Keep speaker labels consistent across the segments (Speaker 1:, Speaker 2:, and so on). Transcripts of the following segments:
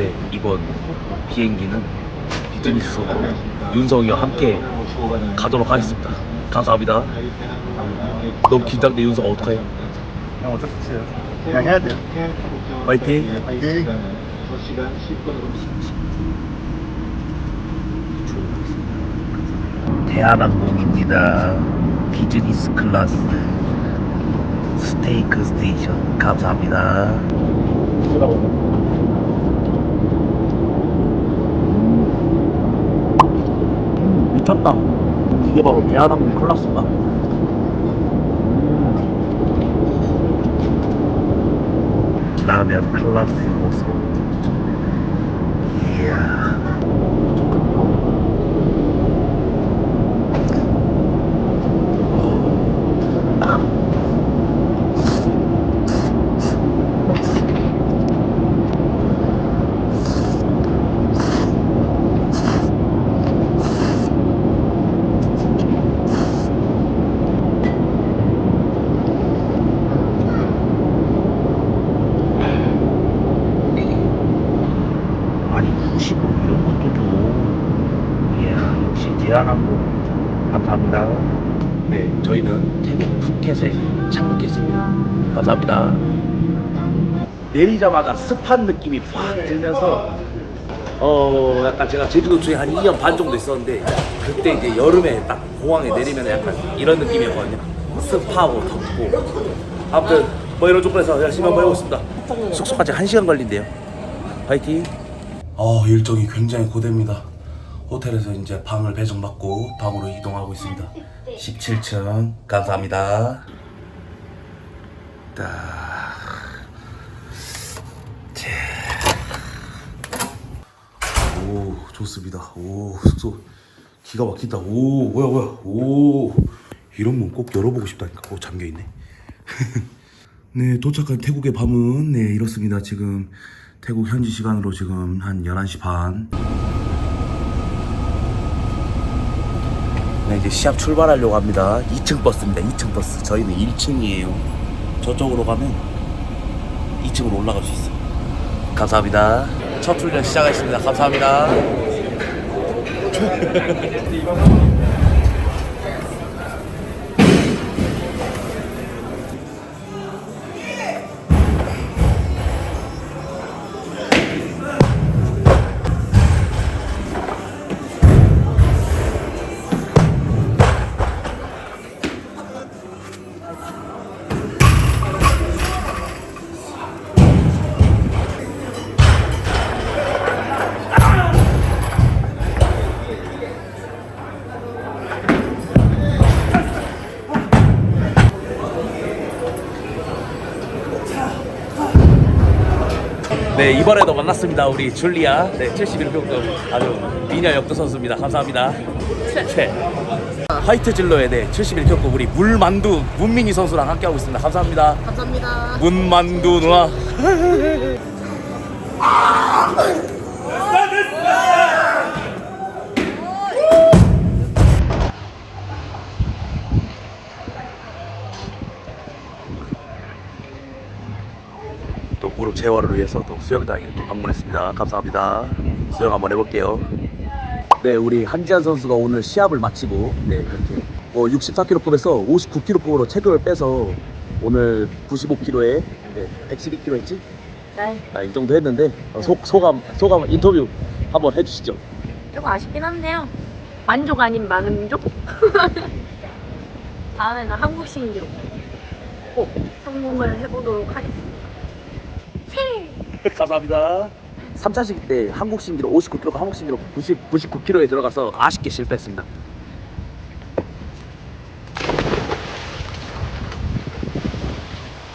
Speaker 1: 네, 이번 비행기는 비즈니스 윤성이와 함께 가도록 하겠습니다. 감사합니다. 너무 긴장돼 윤성 어떡해?
Speaker 2: 형 어쩔 수 없어요. 그냥 해야 돼요.
Speaker 1: 화이팅!
Speaker 2: 화이팅!
Speaker 1: 대한항공입니다. 비즈니스 클래스 스테이크 스테이션 감사합니다. 미쳤다. 이게 바로 대한항공 클래스다. 라면 클래스의 모습. 이야. 아니 95 이런 것도 줘. 이야 역시 대한항공 감사합니다. 네 저희는 태국 푸켓에 착륙했습니다. 감사합니다. 내리자마자 습한 느낌이 확 들면서 어 약간 제가 제주도 쪽에 한 2년 반 정도 있었는데 그때 이제 여름에 딱 공항에 내리면 약간 이런 느낌이었거든요. 습하고 덥고 아무튼 뭐 이런 조건에서 열심히 한번 해보겠습니다. 숙소까지 1시간 걸린대요. 파이팅! 어, 일정이 굉장히 고됩니다. 호텔에서 이제 방을 배정받고 방으로 이동하고 있습니다. 17층 감사합니다. 딱. 제. 오, 좋습니다. 오, 숙소 기가 막힌다. 오, 뭐야 뭐야. 오. 이런 문 꼭 열어보고 싶다니까. 오, 잠겨 있네. 네, 도착한 태국의 밤은 네, 이렇습니다. 지금 태국 현지 시간으로 지금 한 11시 반. 네, 이제 시합 출발하려고 합니다. 2층 버스입니다. 2층 버스. 저희는 1층이에요. 저쪽으로 가면 2층으로 올라갈 수 있어요. 감사합니다. 첫 훈련 시작하겠습니다. 감사합니다. 네 이번에도 만났습니다 우리 줄리아. 네 71평급 아주 미녀 역도 선수입니다. 감사합니다. 최. 화이트 진로에 네 71평급 우리 물만두 문민희 선수랑 함께하고 있습니다. 감사합니다.
Speaker 3: 감사합니다.
Speaker 1: 문만두 누나 재활을 위해서 또 수영장에 또 방문했습니다. 감사합니다. 수영 한번 해볼게요. 네, 우리 한지한 선수가 오늘 시합을 마치고 네 이렇게 뭐 64kg급에서 59kg급으로 체급을 빼서 오늘 95kg에 네, 112kg 했지?
Speaker 3: 네.
Speaker 1: 아, 이 정도 했는데 어, 소, 소감 소감 인터뷰 한번 해주시죠.
Speaker 3: 조금 아쉽긴 한데요. 만족 아닌 만족? 다음에는 한국 신기록 꼭 성공을 해보도록 하겠습니다.
Speaker 1: 감사합니다. 3차 시기 때 한국 신기록 59kg, 한국 신기록 90, 99kg에 들어가서 아쉽게 실패했습니다.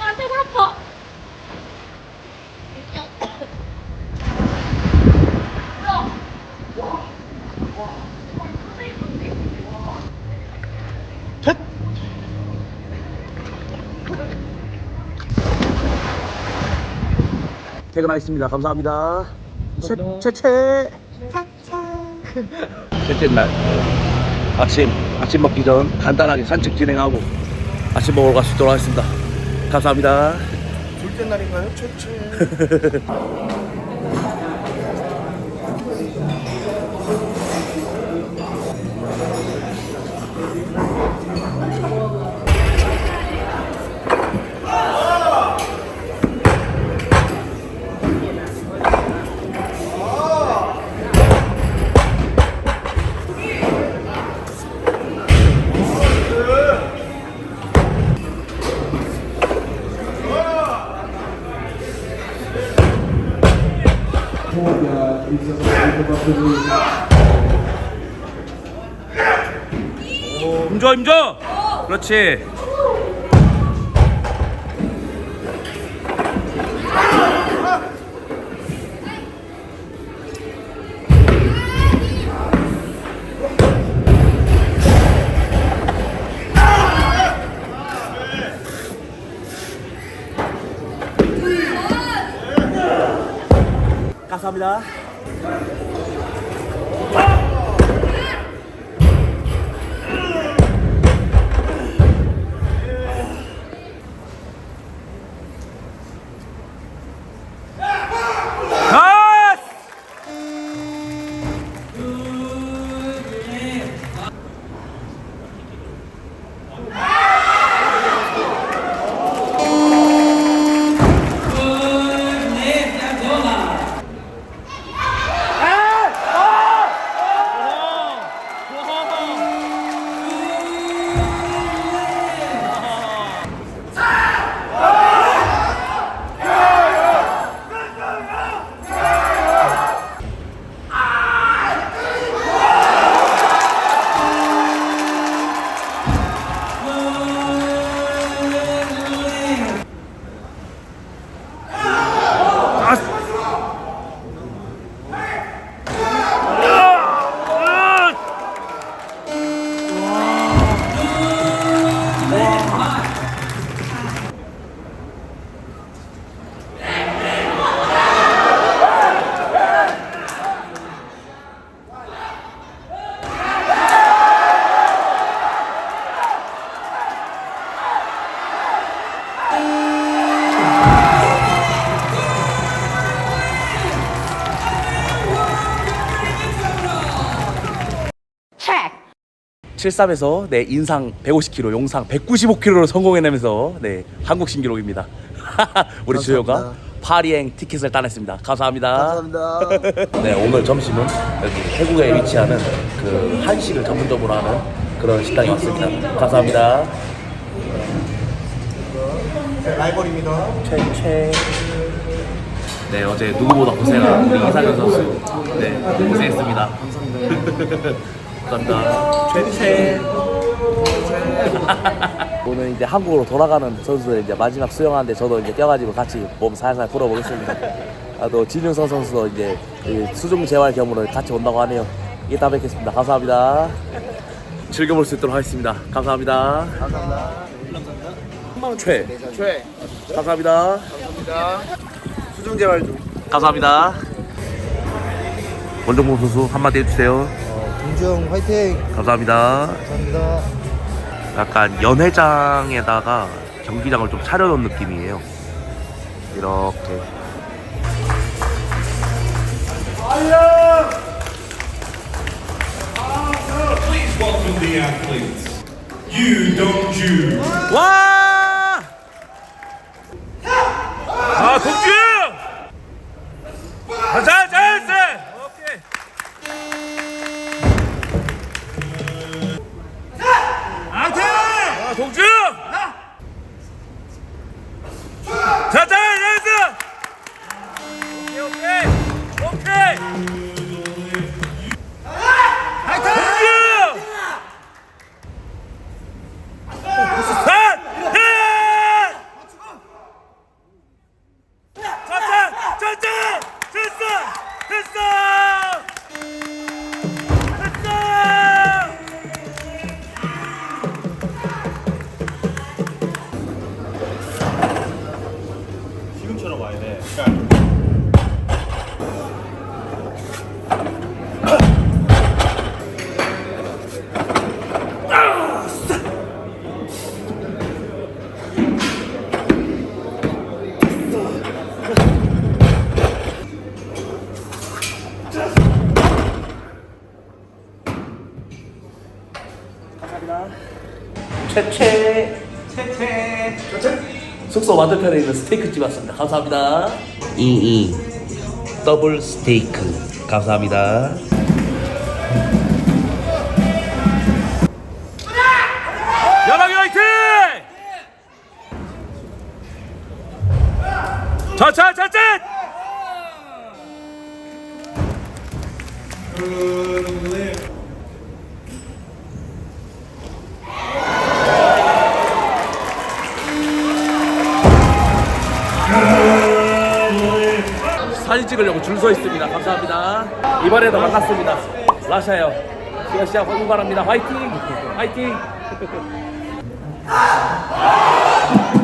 Speaker 3: 아, 배가 아파.
Speaker 1: 퇴근하겠습니다. 감사합니다. 최, 최, 최. 셋째 날. 아침, 아침 먹기 전 간단하게 산책 진행하고 아침 먹으러 갈수 있도록 하겠습니다. 감사합니다.
Speaker 2: 둘째 날인가요? 최최.
Speaker 1: 그렇지. 감사합니다 73에서 네 인상 150kg, 용상 195kg로 성공해내면서 네 한국 신기록입니다. 우리 주효가 파리행 티켓을 따냈습니다. 감사합니다.
Speaker 2: 감사합니다.
Speaker 1: 네 오늘 점심은 여기 태국에 위치하는 그 한식을 전문적으로 하는 그런 식당에 왔습니다. 감사합니다.
Speaker 2: 라이벌입니다.
Speaker 1: 최최. 네 어제 누구보다 고생한 우리 이상현 선수. 네 고생했습니다. 감사합니다. 최최. 오늘 이제 한국으로 돌아가는 선수들 이제 마지막 수영하는데 저도 이제 뛰어가지고 같이 몸 살살 풀어보겠습니다. 아, 또 진윤성 선수도 이제 이 수중 재활 겸으로 같이 온다고 하네요. 이따 뵙겠습니다. 감사합니다. 즐겨볼 수 있도록 하겠습니다. 감사합니다.
Speaker 2: 감사합니다.
Speaker 1: 최.
Speaker 2: 최.
Speaker 1: 감사합니다.
Speaker 2: 감사합니다. 수중 재활 중.
Speaker 1: 감사합니다. 원정봉 선수 한마디 해주세요.
Speaker 2: 어, 김주영 화이팅.
Speaker 1: 감사합니다.
Speaker 2: 감사합니다.
Speaker 1: 약간 연회장에다가 경기장을 좀 차려놓은 느낌이에요. 이렇게.
Speaker 4: Please welcome the athletes. You don't you.
Speaker 1: 와! 최최 최최 숙소 맞은편에 있는 스테이크집 왔습니다. 감사합니다. 22 더블 스테이크. 감사합니다 사진 찍으려고 줄 서 있습니다. 감사합니다. 이번에도 만났습니다. 라샤요. 시아 시아 응원합니다. 화이팅! 화이팅!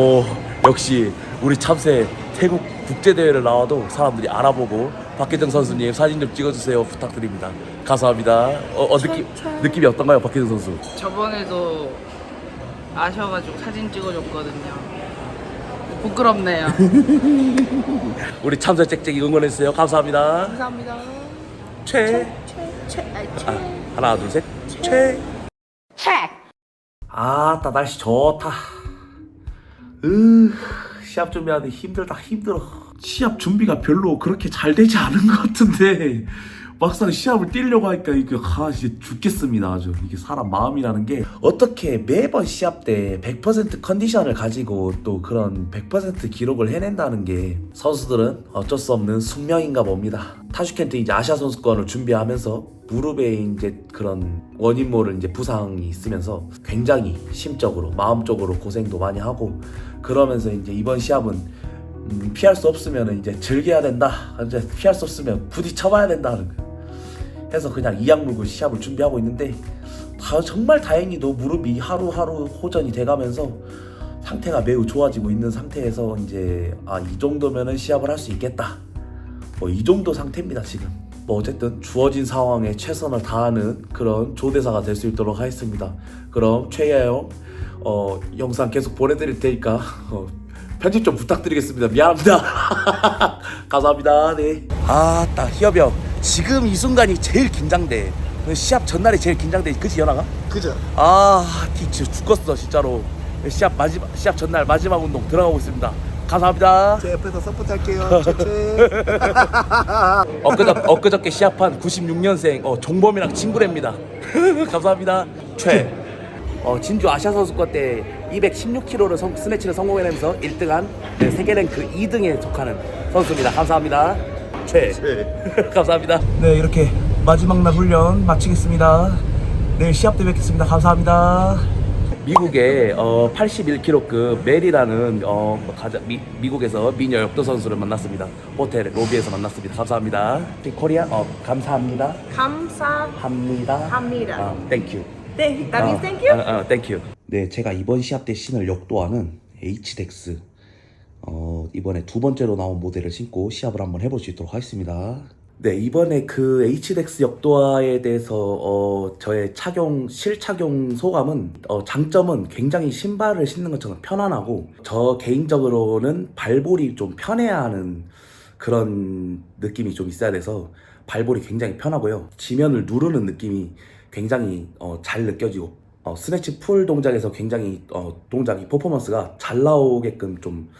Speaker 1: 오 역시 우리 참새 태국 국제 대회를 나와도 사람들이 알아보고 박혜정 선수님 사진 좀 찍어주세요 부탁드립니다. 감사합니다. 어, 어 느낌 느낌이 어떤가요, 박혜정 선수?
Speaker 5: 저번에도 아셔가지고 사진 찍어줬거든요. 부끄럽네요.
Speaker 1: 우리 참새 짹짹이 응원해주세요. 감사합니다.
Speaker 5: 감사합니다.
Speaker 1: 최.
Speaker 3: 최, 아니, 최.
Speaker 1: 아, 하나 둘 셋. 최. 아따 날씨 좋다. 으 시합 준비하는데 힘들다 힘들어. 시합 준비가 별로 그렇게 잘 되지 않은 것 같은데 막상 시합을 뛰려고 하니까 이게 아 이제 죽겠습니다 아주. 이게 사람 마음이라는 게. 어떻게 매번 시합 때 100% 컨디션을 가지고 또 그런 100% 기록을 해낸다는 게 선수들은 어쩔 수 없는 숙명인가 봅니다. 타슈켄트 이제 아시아 선수권을 준비하면서 무릎에 이제 그런 원인 모를 이제 부상이 있으면서 굉장히 심적으로 마음적으로 고생도 많이 하고 그러면서 이제 이번 시합은 음, 피할 수 없으면 이제 즐겨야 된다. 이제 피할 수 없으면 부딪혀봐야 된다는 거. 해서 그냥 이악 물고 시합을 준비하고 있는데 다 정말 다행히도 무릎이 하루하루 호전이 돼가면서 상태가 매우 좋아지고 있는 상태에서 이제 아 이 정도면은 시합을 할 수 있겠다. 뭐 이 정도 상태입니다 지금. 뭐 어쨌든 주어진 상황에 최선을 다하는 그런 조대사가 될 수 있도록 하겠습니다. 그럼 최야영 어, 영상 계속 보내드릴 테니까 어, 편집 좀 부탁드리겠습니다. 미안합니다. 감사합니다. 네. 아따 희엽이 형 지금 이 순간이 제일 긴장돼. 그 시합 전날이 제일 긴장돼. 그지 연아가?
Speaker 2: 그죠?
Speaker 1: 아 진짜 죽겠어 진짜로. 시합 마지막 시합 전날 마지막 운동 들어가고 있습니다. 감사합니다.
Speaker 2: 제 옆에서 서포트 할게요. 최최.
Speaker 1: 엊그저, 엊그저께 시합한 96년생 어, 종범이랑 친구랍니다. 감사합니다. 최. 어, 진주 아시아 선수권 때 216kg를 성, 스네치를 성공해내면서 1등한 네, 세계 랭크 2등에 속하는 선수입니다. 감사합니다. 최. 감사합니다. 네 이렇게 마지막 날 훈련 마치겠습니다. 내일 시합 때 뵙겠습니다. 감사합니다. 미국의 어, 81kg급 멜이라는 어, 가장 미, 미국에서 미녀 역도 선수를 만났습니다. 호텔 로비에서 만났습니다. 감사합니다. 코리아 어, 감사합니다.
Speaker 3: 감사합니다.
Speaker 1: 합니다. 아, 땡큐.
Speaker 3: 네, that means thank you?
Speaker 1: 어, 어, 땡큐. 네, 제가 이번 시합 때 신을 역도하는 H덱스 어, 이번에 두 번째로 나온 모델을 신고 시합을 한번 해볼 수 있도록 하겠습니다. 네, 이번에 그 H덱스 역도화에 대해서 어, 저의 착용 실착용 소감은 어, 장점은 굉장히 신발을 신는 것처럼 편안하고 저 개인적으로는 발볼이 좀 편해야 하는 그런 느낌이 좀 있어야 돼서 발볼이 굉장히 편하고요. 지면을 누르는 느낌이 굉장히 어, 잘 느껴지고 어, 스네치 풀 동작에서 굉장히 어, 동작이 퍼포먼스가 잘 나오게끔 좀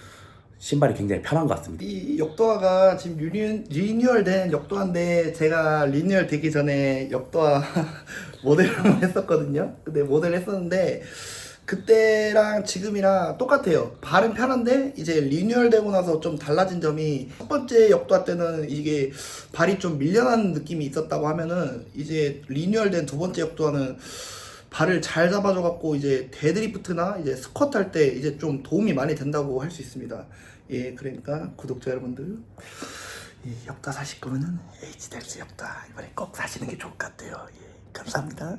Speaker 1: 신발이 굉장히 편한 것 같습니다.
Speaker 2: 이 역도화가 지금 리뉴, 리뉴얼된 역도화인데 제가 리뉴얼 되기 전에 역도화 모델을 했었거든요. 근데 모델 했었는데 그때랑 지금이랑 똑같아요. 발은 편한데 이제 리뉴얼 되고 나서 좀 달라진 점이 첫 번째 역도화 때는 이게 발이 좀 밀려나는 느낌이 있었다고 하면은 이제 리뉴얼 된 두 번째 역도화는 발을 잘 잡아줘 갖고 이제 데드리프트나 이제 스쿼트 할 때 이제 좀 도움이 많이 된다고 할 수 있습니다. 예, 그러니까 구독자 여러분들 이 역다 사실 거면은 H덱스 역다 이번에 꼭 사시는 게 좋을 것 같아요. 예, 감사합니다.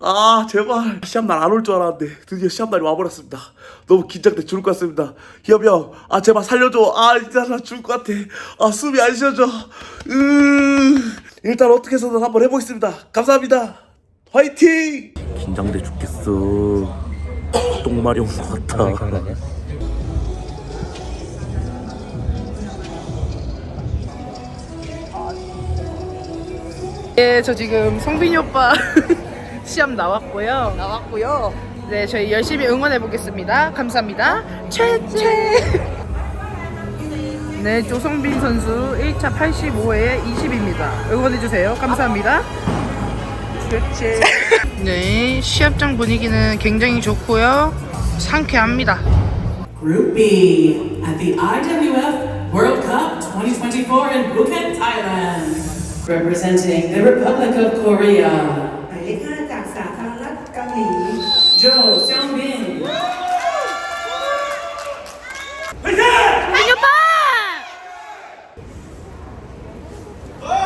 Speaker 1: 아 제발 시합날 안 올 줄 알았는데 드디어 시합날이 와버렸습니다. 너무 긴장돼 죽을 것 같습니다. 희엽이 형, 아 제발 살려줘. 아 진짜 나 죽을 것 같아. 아 숨이 안 쉬어져. 으 일단 어떻게 해서든 한번 해보겠습니다. 감사합니다. 화이팅! 긴장돼 죽겠어. 똥말이 온것 같다.
Speaker 5: 예, 저 지금 성빈이 오빠 시험 나왔고요. 나왔고요. 네, 저희 열심히 응원해 보겠습니다. 감사합니다. 최최. 네, 조성빈 선수 1차 85회 20입니다. 응원해 주세요. 감사합니다. 최최. 네, 시합장 분위기는 굉장히 좋고요. 상쾌합니다.
Speaker 6: Group B at the IWF World Cup 2024 in Phuket, Thailand. Representing the Republic of Korea,
Speaker 7: หลีโจซียงบินไปเถ
Speaker 3: อะไปกันา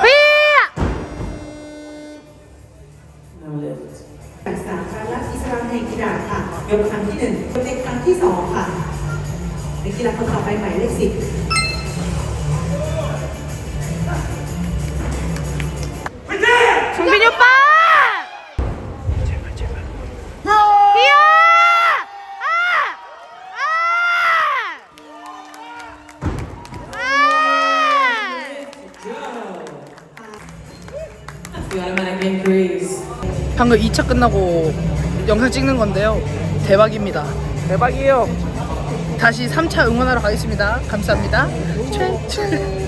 Speaker 6: พี่
Speaker 7: จกสามครั้งรัอิสามแห่งาค่ะยกครั้งที่หนึ่งยกในครั้งที่สองค่ะในกีฬาคนต่อไปใหม่เลขสิบ
Speaker 5: 방금 2차 끝나고 영상 찍는 건데요. 대박입니다. 대박이에요. 다시 3차 응원하러 가겠습니다. 감사합니다. 최 최.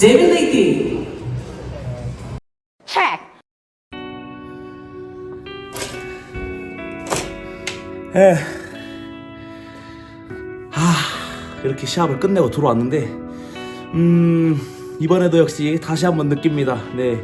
Speaker 6: David Leakey.
Speaker 3: check.
Speaker 1: 에. 아, 이렇게 시합을 끝내고 들어왔는데, 음, 이번에도 역시 다시 한번 느낍니다. 네.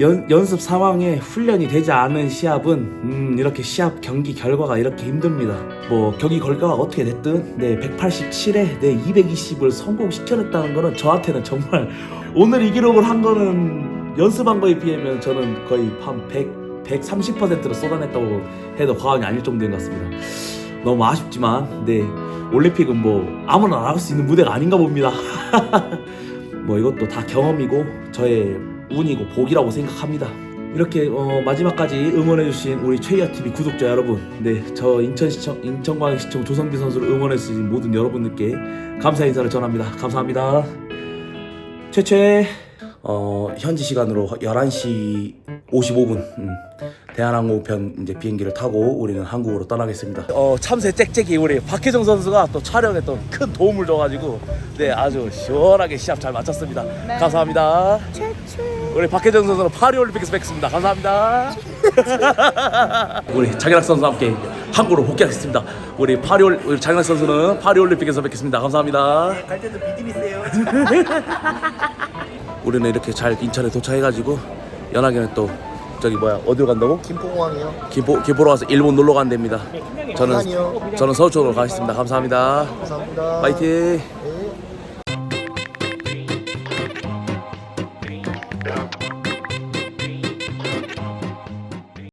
Speaker 1: 연, 연습 상황에 훈련이 되지 않은 시합은, 음, 이렇게 시합 경기 결과가 이렇게 힘듭니다. 뭐, 경기 결과가 어떻게 됐든, 네, 187에 네, 220을 성공시켜냈다는 거는 저한테는 정말 오늘 이 기록을 한 거는 연습한 거에 비하면 저는 거의 한 100, 130%를 쏟아냈다고 해도 과언이 아닐 정도인 것 같습니다. 너무 아쉽지만, 네, 올림픽은 뭐 아무나 나갈 수 있는 무대가 아닌가 봅니다. 뭐 이것도 다 경험이고 저의 운이고 복이라고 생각합니다. 이렇게 어, 마지막까지 응원해주신 우리 최이아 TV 구독자 여러분, 네, 저 인천시청 인천광역시청 조성빈 선수를 응원해주신 모든 여러분들께 감사 인사를 전합니다. 감사합니다. 최최 어, 현지 시간으로 11시 55분 음, 대한항공편 이제 비행기를 타고 우리는 한국으로 떠나겠습니다. 어, 참새 짹짹이 우리 박혜정 선수가 또 촬영에 또 큰 도움을 줘가지고 네 아주 시원하게 시합 잘 마쳤습니다. 감사합니다. 우리 박혜정 선수는 파리올림픽에서 뵙겠습니다. 감사합니다. 우리 장현학 선수와 함께 한국으로 복귀하겠습니다. 우리 파리올 우리 장현학 선수는 파리올림픽에서 뵙겠습니다. 감사합니다.
Speaker 2: 갈 때도 믿음 있어요.
Speaker 1: 우리는 이렇게 잘 인천에 도착해가지고 연하게는 또 저기 뭐야 어디로 간다고?
Speaker 2: 김포공항이요.
Speaker 1: 김포 김포로 가서 일본 놀러 간답니다. 저는
Speaker 2: 부산이요.
Speaker 1: 저는 서울 쪽으로 가겠습니다. 감사합니다.
Speaker 2: 감사합니다.
Speaker 1: 파이팅.